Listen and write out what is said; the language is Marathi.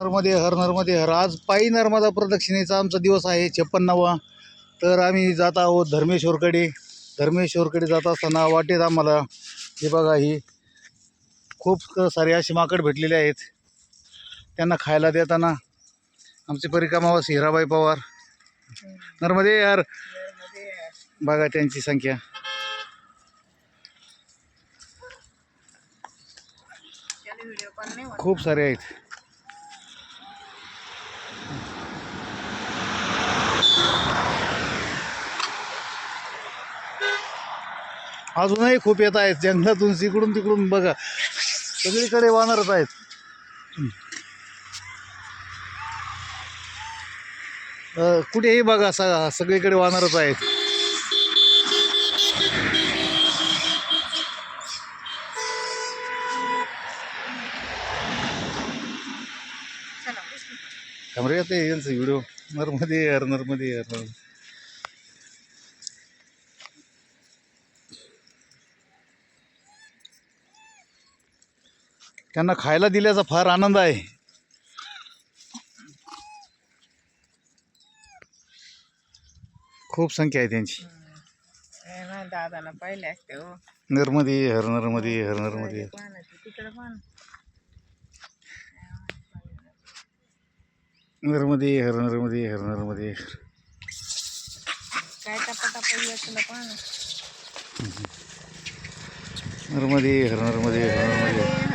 नर्मदे हर नर्मदे हर. आज पायी नर्मदा प्रदक्षिणेचा आमचा दिवस आहे छप्पन्नावा. तर आम्ही जात आहोत धर्मेश्वरकडे. धर्मेश्वरकडे जात असताना वाटेत आम्हाला हे बघा ही खूप सारे असे माकड भेटलेले आहेत. त्यांना खायला देताना आमचे परिकामावास हिराबाई पवार. नर्मदे यार बघा त्यांची संख्या. खूप सारे आहेत. अजूनही खूप येत आहेत. जंगलातून इकडून तिकडून बघा. सगळीकडे वानरच आहेत. कुठेही बघा स सगळीकडे वानरच आहेत. कमरे येते यांचं व्हिडिओ नर्मदे यार नर्मदे यार त्यांना खायला दिल्याचा फार आनंद आहे. खूप संख्या आहे त्यांची. दादाला पाहिले असते हो. नर्मदे हर नर्मदे हर नर्मदे. नर्मदे हर नर्मदे हर नर्मदे. काय टपा नर्मदे हर नर्मदे हर नर्मदे.